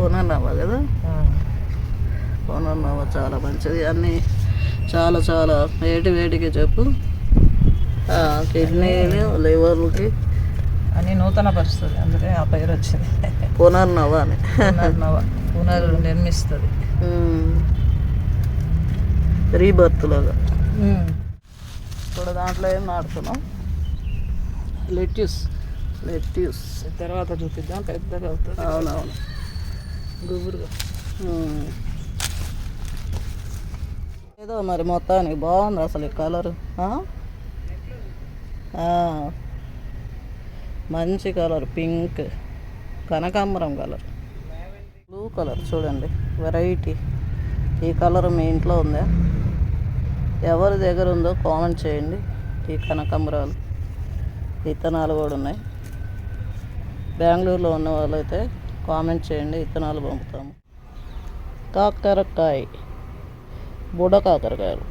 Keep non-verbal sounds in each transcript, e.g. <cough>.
పునర్నవ కదా? పునర్నవ చాలా మంచిది. అన్నీ చాలా చాలా వేటి వేటికి చెప్పు. కిడ్నీలు లివర్లకి అని నూతన పరుస్తుంది అందుకే ఆ పేరు వచ్చింది. పునర్నవ అని. పునర్నవ పునర్ నిర్మిస్తుంది. రీబర్త్ లాగా. ఇప్పుడు దాంట్లో ఏం నాడుతున్నాం లెట్యూస్. లెట్యూస్. తర్వాత చూపిద్దాం. పెద్దగా అవుతుంది. అవునవును. గుబురుగా. ఏదో మరి మొత్తానికి బాగుంది అసలు ఈ కలర్ మంచి కలర్ పింక్ కనకాంబరం కలర్. బ్లూ కలర్ చూడండి వెరైటీ. ఈ కలర్ మీ ఇంట్లో ఉందా? ఎవరి దగ్గర ఉందో కామెంట్ చేయండి ఈ కనకాంబరాలు. విత్తనాలు కూడా ఉన్నాయి. బెంగళూరులో ఉన్న వాళ్ళైతే కామెంట్ చేయండి విత్తనాలు పంపుతాము. కాకరకాయ బుడ కాకరకాయలు.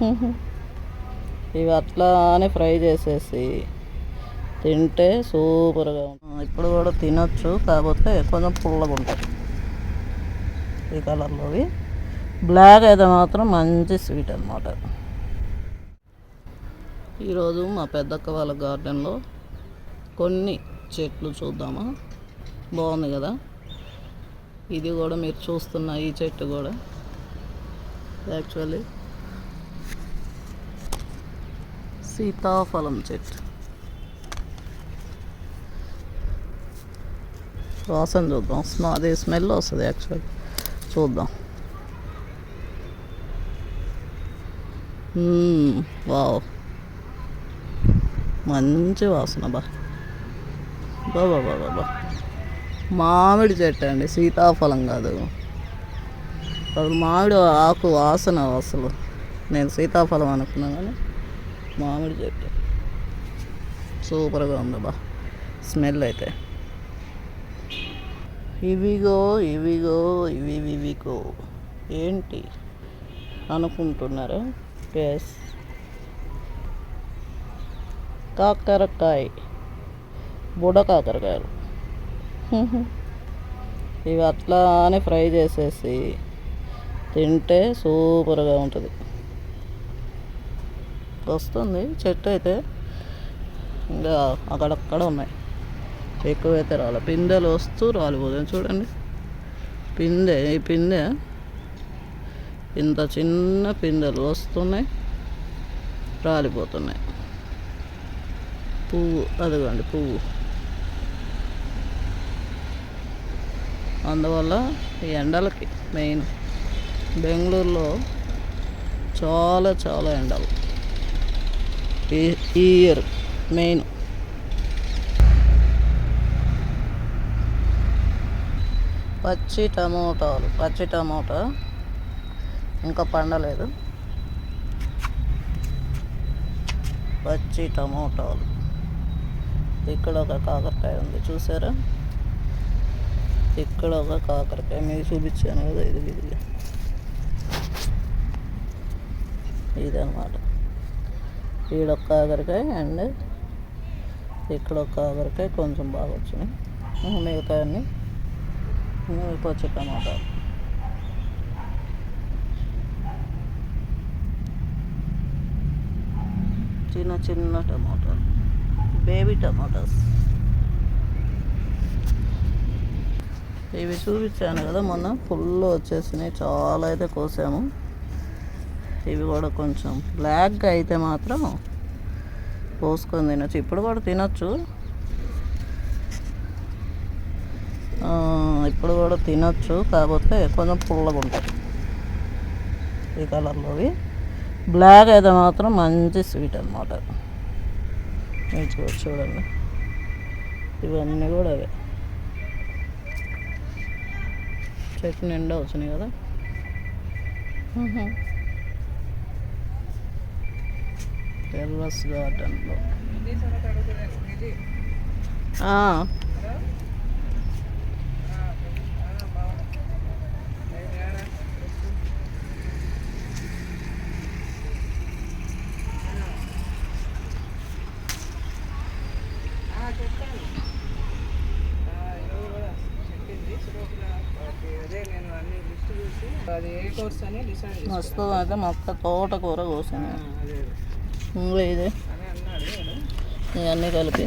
<laughs> ఇవి అట్లానే ఫ్రై చేసేసి తింటే సూపర్గా ఉంటుంది ఇప్పుడు కూడా తినొచ్చు కాకపోతే కొంచెం పుల్లగా ఉంటుంది. ఈ కలర్లోవి బ్లాక్ అయితే మాత్రం మంచి స్వీట్ అనమాట ఈరోజు మా పెద్దక్క వాళ్ళ గార్డెన్లో కొన్ని చెట్లు చూద్దామా? బాగుంది కదా. ఇది కూడా మీరు చూస్తున్న ఈ చెట్టు కూడా. యాక్చువల్లీ సీతాఫలం చెట్టు. వాసన చూద్దాం. స్మ- అదే స్మెల్ వస్తుంది యాక్చువల్లీ చూద్దాం. Hmm, వావ్ మంచి వాసన బా. బాబా బాబా బా. మామిడి చెట్టు అండి సీతాఫలం కాదు. అసలు మామిడి ఆకు వాసన అసలు. నేను సీతాఫలం అనుకున్నాను కానీ మామిడి చెట్టు. సూపర్గా ఉంది బా స్మెల్ అయితే. ఇవిగో ఇవిగో ఇవి ఇవిగో. ఏంటి అనుకుంటున్నారా? ఎస్ కాకరకాయ బుడ కాకరకాయలు. ఇవి అట్లానే ఫ్రై చేసేసి తింటే సూపర్గా ఉంటుంది. వస్తుంది చెట్టు అయితే ఇంకా అక్కడక్కడ ఉన్నాయి. ఎక్కువైతే రాలే. పిందెలు వస్తూ రాలిపోతుంది చూడండి. పిందె ఈ పిందె ఇంత చిన్న పిందెలు వస్తున్నాయి రాలిపోతున్నాయి. పువ్వు అదిగోండి పువ్వు. అందువల్ల ఈ ఎండలకి మెయిన్ బెంగళూరులో చాలా చాలా ఎండలు. ఈ ఈ ఇయర్ మెయిన్. పచ్చి టమోటాలు పచ్చి టమోటా ఇంకా పండలేదు. పచ్చి టమోటాలు. ఇక్కడ ఒక కాకరకాయ ఉంది చూసారా? ఇక్కడ ఒక కాకరకాయ మీకు చూపించాను కదా ఇది ఇది ఈడ ఒక కాకరకాయ అండ్ ఇక్కడ ఒక కాకరకాయ కొంచెం బాగా వచ్చినాయి. మిగతా అన్నీ పచ్చి టమాటాలు. చిన్న చిన్న టమాటాలు. బేబీ టమాటాస్ ఇవి చూపించాను కదా మొన్న. ఫుల్ వచ్చేసినాయి. చాలా అయితే కోసాము. ఇవి కూడా కొంచెం బ్లాక్గా అయితే మాత్రం కోసుకొని తినొచ్చు. ఇప్పుడు కూడా తినొచ్చు. ఇప్పుడు కూడా తినొచ్చు. కాకపోతే కొంచెం పుల్లగా ఉంటాయి ఈ కలర్లోవి. బ్లాక్ అయితే మాత్రం మంచి స్వీట్ అనమాట మీరు చూడండి. ఇవన్నీ కూడా అవే. చెట్టు నిండా వచ్చినాయి కదా టెర్రస్ గార్డెన్లో ఆ, అదే నేను అన్ని లిస్ట్ చూసి అది ఏ కోర్స్ అని డిసైడ్ చేసి మస్తు అయితే మొక్క తోటకూర కోసాను. ఇంకా ఇదే. ఇవన్నీ కలిపి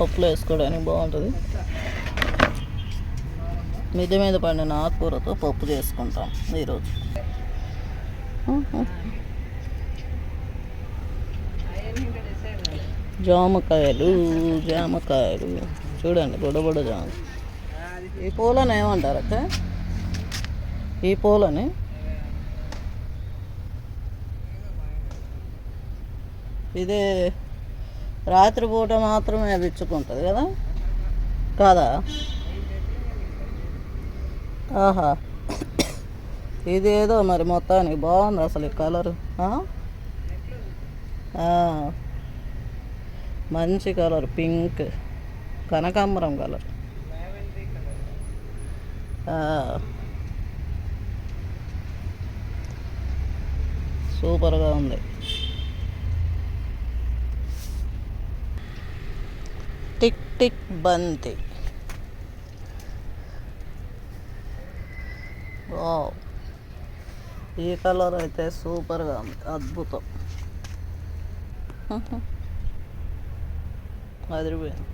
పప్పులో వేసుకోవడానికి బాగుంటుంది. మిద్దె మీద పండిన ఆకుకూరతో పప్పు చేసుకుంటాం ఈరోజు. జామకాయలు జామకాయలు. చూడండి బుడబుడ జామ. ఈ పూలని ఏమంటారు అక్క? ఈ పూలని? ఇది రాత్రిపూట మాత్రమే విచ్చుకుంటుంది కదా? కాదా? ఆహా. ఇదేదో మరి మొత్తానికి బాగుంది అసలు ఈ కలరు మంచి కలర్ పింక్ కనకాంబరం కలర్ కలర్. సూపర్గా ఉంది. టిక్ టిక్ బంతి. వావ్. ఈ కలర్ అయితే సూపర్గా ఉంది. అద్భుతం. <laughs> అదిరిపోయింది.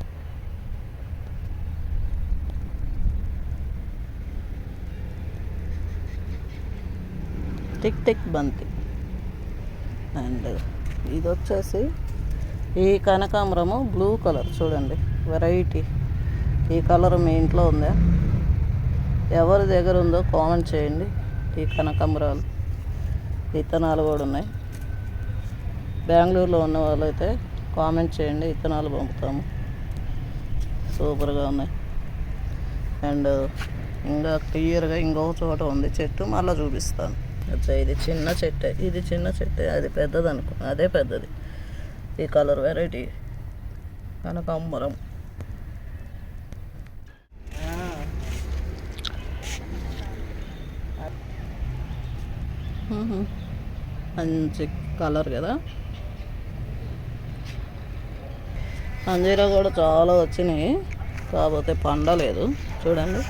టిక్ టిక్ బంతి. అండ్ ఇది వచ్చేసి ఈ కనకాంబరము బ్లూ కలర్ చూడండి వెరైటీ. ఈ కలర్ మీ ఇంట్లో ఉందా? ఎవరి దగ్గర ఉందో కామెంట్ చేయండి ఈ కనకాంబరాలు. విత్తనాలు కూడా ఉన్నాయి. బెంగళూరులో ఉన్న వాళ్ళైతే కామెంట్ చేయండి విత్తనాలు పంపుతాము. సూపర్గా ఉన్నాయి. అండ్ ఇంకా క్లియర్గా ఇంకొక చోట ఉంది చెట్టు మళ్ళీ చూపిస్తాను. అచ్చా ఇది చిన్న చెట్టే ఇది చిన్న చెట్టే అది పెద్దది అనుకో అదే పెద్దది. ఈ కలర్ వెరైటీ. కనకాంబరం మంచి కలర్ కదా. అంజీరా కూడా చాలా వచ్చినాయి. కాకపోతే పండలేదు. చూడండి.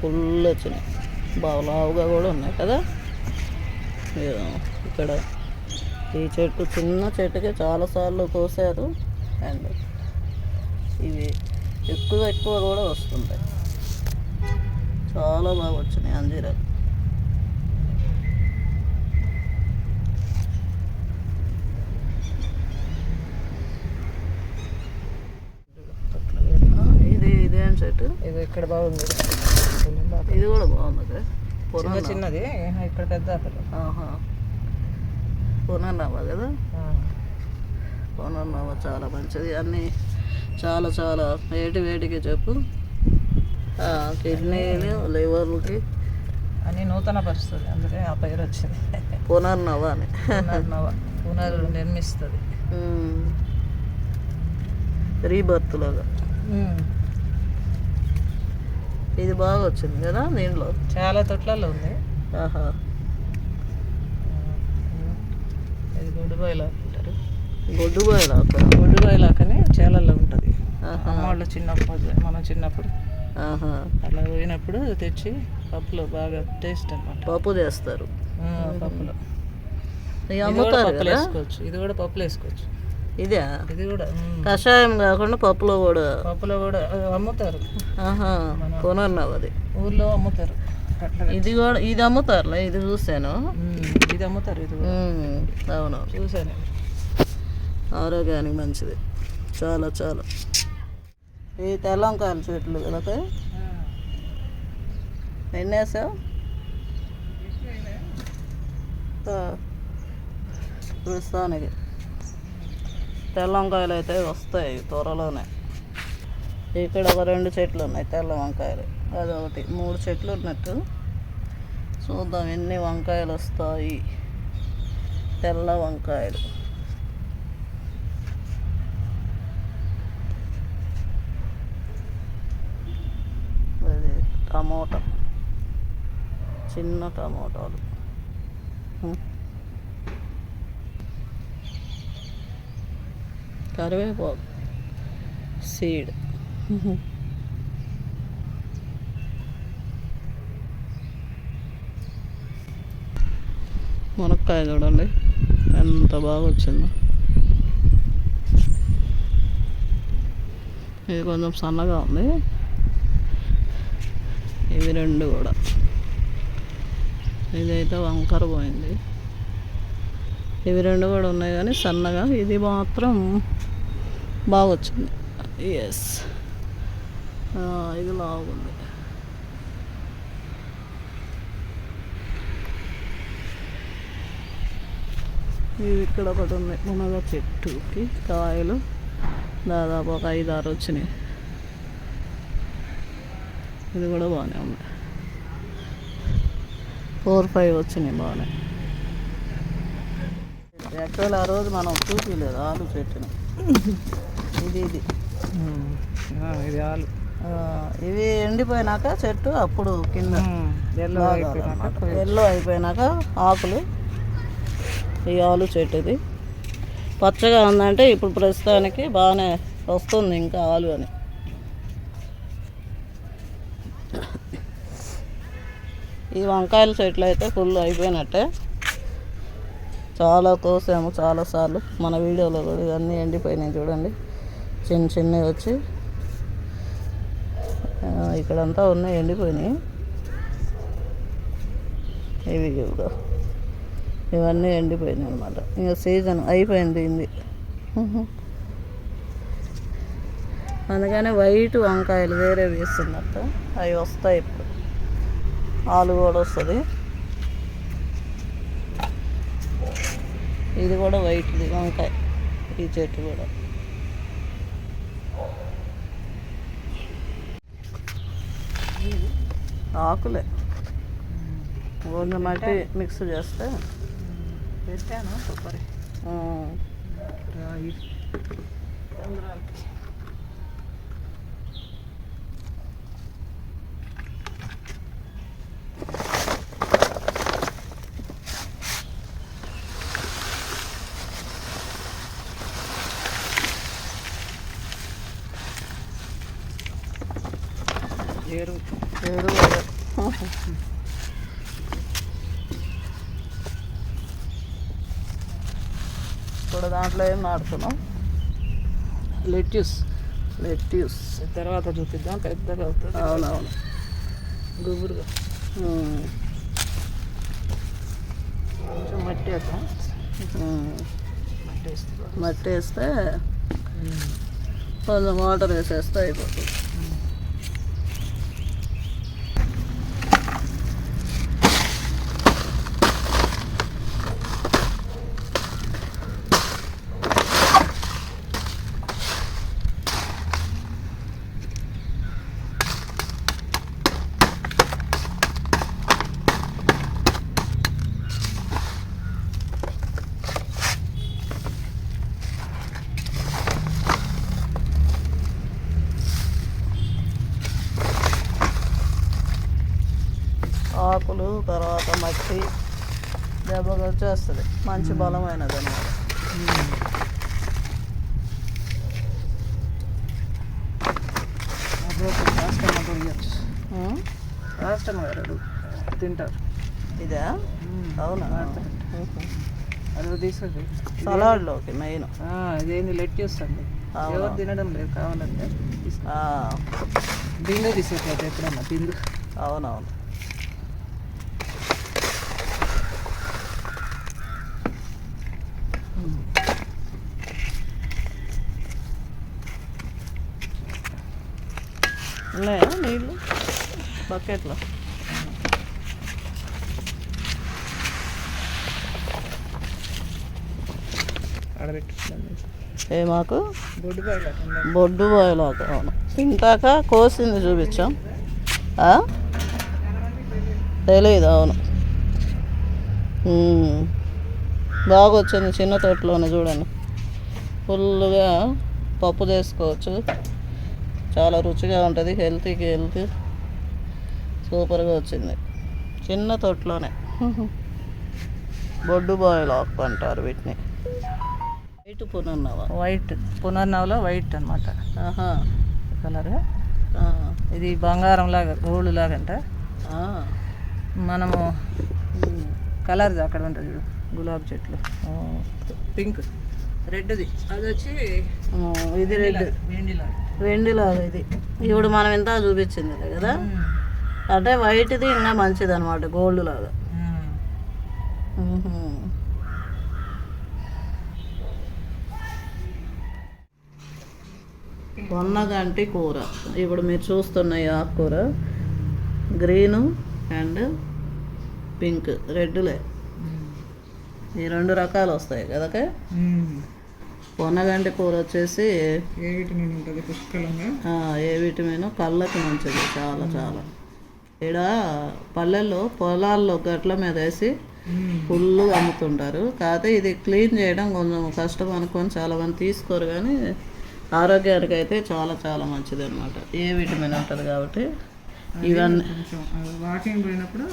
ఫుల్ వచ్చినాయి. బాగా లావుగా కూడా ఉన్నాయి కదా? ఇక్కడ ఈ చెట్టు చిన్న చెట్టుకే చాలాసార్లు కోసారు. అండ్ ఇవి ఎక్కువ ఎక్కువ కూడా వస్తుంటాయి. చాలా బాగా వచ్చినాయి అంజీరాలు ఇది ఇది ఇదేం చెట్టు? ఇది ఇక్కడ బాగుంది. ఇది కూడా బాగుంది. చిన్న చిన్నది. ఇక్కడ పెద్ద ఆపలు పునర్నవ కదా? పునర్నవ చాలా మంచిది. అన్నీ చాలా చాలా వేటి వేటికి చెప్పు. కిడ్నీలు లివర్లకి. అని నూతన పరుస్తుంది అందుకే ఆ పేరు వచ్చింది. పునర్నవ అని. పునర్నవ పునర్ నిర్మిస్తుంది. రీబర్త్ లాగా. ఇది బాగా వచ్చింది కదా దీంట్లో చాలా తొట్లలో ఉంది. ఆహా. ఇది గొడ్డుబాయిలా అంటారు గొడ్డు బాయలు అక్కడ గొడ్డుబాయిలాకనే చేలల్లో ఉంటుంది. ఆహా. అమ్మ వాళ్ళు చిన్నప్పుడు మనం చిన్నప్పుడు. ఆహా. అలా పోయినప్పుడు తెచ్చి పప్పులో బాగా టేస్ట్ అనమాట పప్పు చేస్తారు. పప్పులో. అమ్ముతారు పప్పులో వేసుకోవచ్చు. ఇది కూడా పప్పులో వేసుకోవచ్చు. ఇదే? ఇది కూడా. కషాయం కాకుండా పప్పులో కూడా. పప్పులో కూడా అమ్ముతారు. ఆహా పునర్నవ అది. ఊర్లో అమ్ముతారు. ఇది కూడా ఇది అమ్ముతారులే ఇది చూశాను. మ్మ్. ఇది అమ్ముతారు ఇది అవును. చూసాను ఆరోగ్యానికి మంచిది. చాలా చాలా. ఈ తెల్లంకాయల చెట్లు కదా ఎన్ని వేసావు? ఆ, ప్రస్తుతానికి. తెల్ల వంకాయలు అయితే వస్తాయి త్వరలోనే. ఇక్కడ ఒక రెండు చెట్లు ఉన్నాయి తెల్ల వంకాయలు. అదొకటి మూడు చెట్లు ఉన్నట్టు. చూద్దాం ఎన్ని వంకాయలు వస్తాయి. తెల్ల వంకాయలు. అది టమోటా. చిన్న టమోటాలు. కరివేపాకు సీడ్. మునక్కాయ చూడండి. ఎంత బాగా వచ్చిందో ఇది కొంచెం సన్నగా ఉంది. ఇవి రెండు కూడా. ఇదైతే వంకర పోయింది. ఇవి రెండు కూడా ఉన్నాయి కానీ సన్నగా. ఇది మాత్రం బాగా వచ్చింది ఎస్ ఇది బాగుంది. ఇవి ఇక్కడ ఒకటి ఉంది. మునగ చెట్టుకి కాయలు దాదాపు ఒక ఐదు ఆరు వచ్చినాయి. ఇది కూడా బాగానే ఉంది. ఫోర్ ఫైవ్ వచ్చినాయి బాగానే యాక్చువల్ ఆ రోజు మనం చూపించలేదు ఆలు చెట్టుని. <laughs> ఇది ఇది ఇది ఆలు. ఇవి ఎండిపోయినాక చెట్టు అప్పుడు కింద ఎల్లో అయిపోయినాక ఎల్లో అయిపోయినాక ఆకులు. ఈ ఆలు చెట్టు ఇది పచ్చగా ఉందంటే ఇప్పుడు ప్రస్తుతానికి బాగానే వస్తుంది ఇంకా ఆలు అని. ఈ వంకాయల చెట్లు అయితే ఫుల్ అయిపోయినట్టే. చాలా కోసాము చాలాసార్లు మన వీడియోలో కూడా ఇవన్నీ ఎండిపోయినాయి చూడండి. చిన్న చిన్నవి వచ్చి ఇక్కడంతా ఉన్నాయి ఎండిపోయినాయి. ఇవి ఇవిగో ఇవన్నీ ఎండిపోయినాయి అనమాట ఇంకా సీజన్ అయిపోయింది ఇది. అందుకనే వైట్ వంకాయలు వేరే వేస్తున్నట్ట. అవి వస్తాయి ఇప్పుడు. ఆలు కూడా వస్తుంది. ఇది కూడా వైట్ది వంకాయ. ఈ చెట్టు కూడా. ఆకులే. మట్టి మిక్స్ చేస్తే. పెట్టాను కొబ్బరి ఆ, రాయి ఏరు ఏడు కూడా. ఇప్పుడు దాంట్లో ఏం నాడుతున్నాం లెట్యూస్. లెట్యూస్. తర్వాత చూపిద్దాం పెద్దగా అవుతుంది. అవునవును. గుబురుగా. కొంచెం మట్టి వేద్దాం. మట్టి వేస్తే మట్టి వేస్తే కొంచెం వాటర్ వేసేస్తే అయిపోతుంది ఆకులు తర్వాత మట్టి దెబ్బగా వచ్చేస్తుంది మంచి బలమైనది అన్నమాట రాష్ట్రం గారు తింటారు. ఇదా? అవునా. అది తీసుకొచ్చి. సలాడ్లోకి మెయిన్. ఇదేంది లెట్యూస్ అండి అవునా. ఎవరు తినడం లేదు కావాలంటే తీసుకో. ఆ, బిందు తీసుకొచ్చి ఎప్పుడన్నా బిందు. అవునవును. ఉన్నాయా నీళ్ళు బకెట్లో. ఏ మాకు? బొడ్డు బాయిల్ బొడ్డు బాయిలాక అవును. తింటాక కోసింది చూపించాం. ఆ? తెలీదు అవును. బాగా వచ్చింది చిన్న తోటలోనే చూడండి. ఫుల్గా పప్పు చేసుకోవచ్చు. చాలా రుచిగా ఉంటుంది హెల్తీకి హెల్త్ సూపర్గా వచ్చింది. చిన్న తోటలోనే. బొడ్డు బాయిల్ ఆకు అంటారు వీటిని. వైట్ పునర్నవ. వైట్ పునర్నవలో వైట్ అనమాట కలర్ ఇది బంగారం లాగా గోల్డ్ లాగా అంట. మనము. కలర్ అక్కడ ఉంటుంది చూడు గులాబీ చెట్లు. పింక్ రెడ్ది. అది వచ్చి ఇది రెడ్. వెండిలాగా ఇది. ఇప్పుడు మనం ఇంత చూపించింది కదా? అంటే వైట్ది ఇంకా మంచిది అనమాట గోల్డ్ లాగా. పొన్నగంటి కూర. ఇప్పుడు మీరు చూస్తున్న ఈ ఆకుకూర గ్రీను అండ్ పింక్ రెడ్లే. ఈ రెండు రకాలు వస్తాయి కదకే పొన్నగంటి కూర వచ్చేసి ఏ విటమిన్ ఉంటుంది పుష్కలంగా? A vitamin? కళ్ళకి మంచిది చాలా చాలా. ఇక్కడ పల్లెల్లో పొలాల్లో గట్ల మీద వేసి ఫుల్ అమ్ముతుంటారు. కాకపోతే ఇది క్లీన్ చేయడం కొంచెం కష్టం అనుకొని చాలా మంది తీసుకోరు కానీ ఆరోగ్యానికి అయితే చాలా చాలా మంచిది అనమాట ఏ విటమిన్ ఉంటుంది కాబట్టి ఇవన్నీ వాకింగ్ పోయినప్పుడు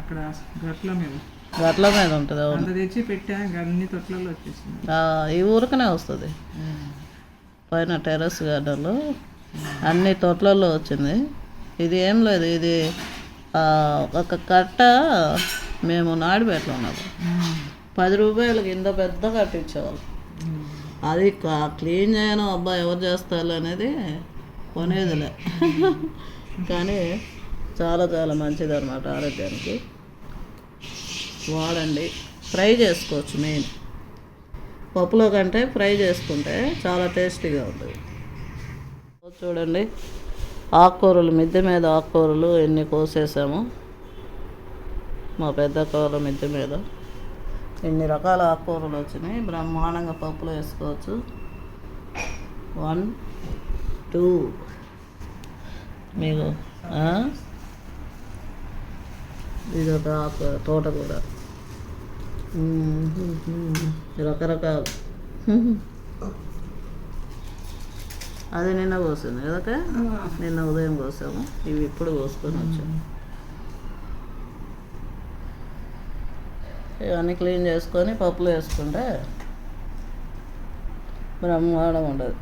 అక్కడ గట్ల మీద. గట్ల మీద ఉంటుంది అవును. తెచ్చి పెట్టా అన్ని తొట్లలో వచ్చేసింది ఈ ఊరికనే వస్తుంది. పైన టెర్రస్ గార్డెన్లో అన్ని తోటలలో వచ్చింది. ఇది ఏం లేదు ఇది ఒక కట్ట మేము నాడిపేటలో ఉన్నాము పది రూపాయలకి ఇంత పెద్ద కట్ట ఇచ్చేవాళ్ళు. అది క్లీన్ చేయను అబ్బా ఎవరు చేస్తారు అనేది కొనేదిలే. కానీ చాలా చాలా మంచిది అనమాట ఆరోగ్యానికి. వాడండి. ఫ్రై చేసుకోవచ్చు మెయిన్. పప్పులో కంటే ఫ్రై చేసుకుంటే చాలా టేస్టీగా ఉంటుంది. చూడండి ఆకుకూరలు మిద్దె మీద ఆకుకూరలు ఎన్ని కోసేసాము. మా పెద్ద కూర మిద్దె మీద. ఎన్ని రకాల ఆకుకూరలు వచ్చినాయి. బ్రహ్మాండంగా పప్పులో వేసుకోవచ్చు. One two. మీకు ఆ? ఇది ఒక ఆకు తోటకూర రకరకాలు. అది నిన్న కోసింది కదక నిన్న ఉదయం కోసాము. ఇవి ఇప్పుడు కోసుకొని వచ్చాము ఇవన్నీ క్లీన్ చేసుకొని పప్పులో వేసుకుంటే బ్రహ్మాండం ఉండదు.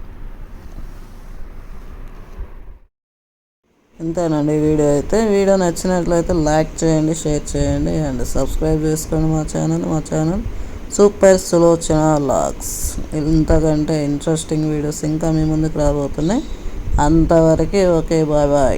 ఇంతేనండి వీడియో అయితే. వీడియో నచ్చినట్లయితే లైక్ చేయండి షేర్ చేయండి అండ్ సబ్స్క్రైబ్ చేసుకోండి మా ఛానల్. మా ఛానల్ సూపర్ సులోచన లాగ్స్ ఇంతకంటే ఇంట్రెస్టింగ్ వీడియోస్ ఇంకా మీ ముందుకు రాబోతున్నాయి. అంతవరకు ఓకే బాయ్ బాయ్.